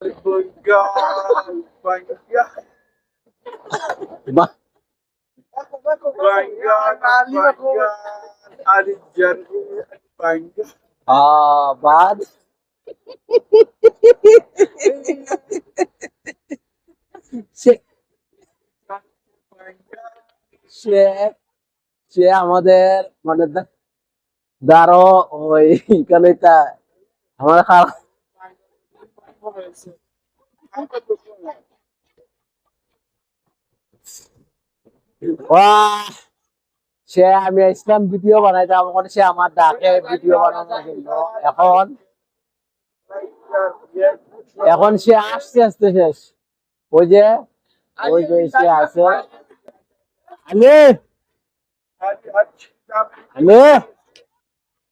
Bengal, Bengal, বাহ Bengal, Bengal, Ali Jarhi, Bengal. আহ বাদ সে সে সে আমাদের মানে দা- দারো ওই এখানে তা আমাদের খারাপ সে আমি ইসলাম ভিডিও বানাইতাম ওখানে সে আমার ডাকে ভিডিও বানানোর জন্য এখন এখন সে আসতে আসতে শেষ ওই যে ওই যে সে আছে আলে আলে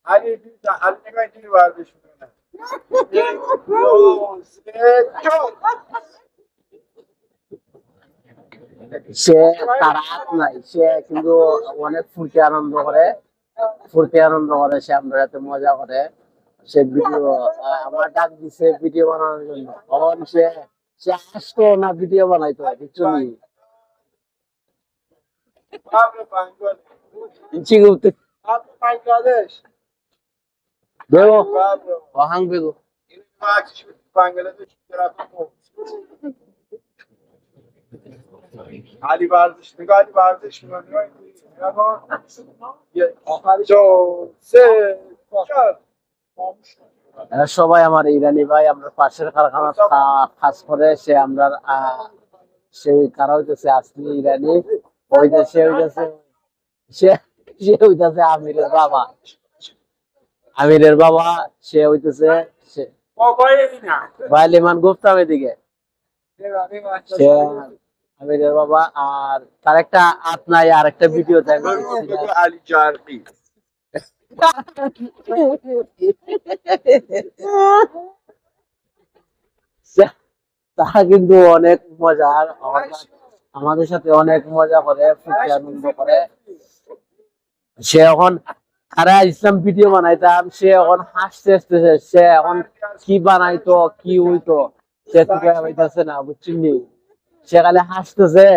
Ali, Ali সে তার হাত নাই সে কিন্তু অনেক ফুর্তি আনন্দ করে ফুর্তি আনন্দ করে সে আমরা এত মজা করে সে ভিডিও আমার ডাক দিছে ভিডিও বানানোর জন্য তখন সে সে আসতো না ভিডিও বানাইতো বুঝছ নি? Abi Bengal. চিগুতে Abi Bangladesh. বেগো Abi. অহাং বেগো Bak şu Bangladeş tarafı mı? Ali vardı şimdi Ali vardı şimdi. Ama çok sev. এরা সবাই আমার ইরানি ভাই আমরা পাশের কারখানা কা- কাজ করে সে আমরা আহ, সে কারা হইতেছে আসলি ইরানি ওই যে সে হইতেছে সে সে হইতেছে আমিরের বাবা আমিরের বাবা সে হইতেছে সে ভাই গুপ্তা এদিকে সে আমিরের বাবা আর তার একটা নাই আর একটা ভিডিও তারা কিন্তু অনেক মজার আমাদের সাথে অনেক মজা করে আনন্দ করে। সে এখন তারা ইসলাম ভিডিও বানাইতাম সে এখন হাসতে হাসতেছে সে এখন কি বানাইতো কি হইতো সে তো পাইতেছে না বুঝছিনি সে খালি হাসতেছে.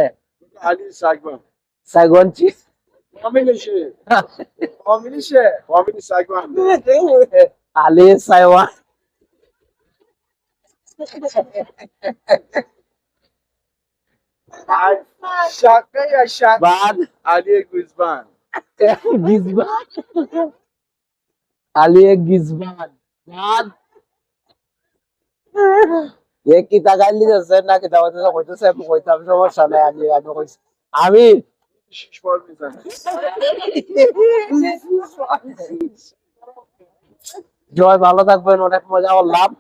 Family şey. আলী সাইওয়ান. বাদ Guzman. গিজবান। গিজবান। এ কি যাচ্ছে না কি তাকাইতে কইতেছে আমি কইতাম, সমস্যা নাই, আমি আমি কইছি, আমি জয়, ভালো থাকবেন, অনেক মজা করলাম।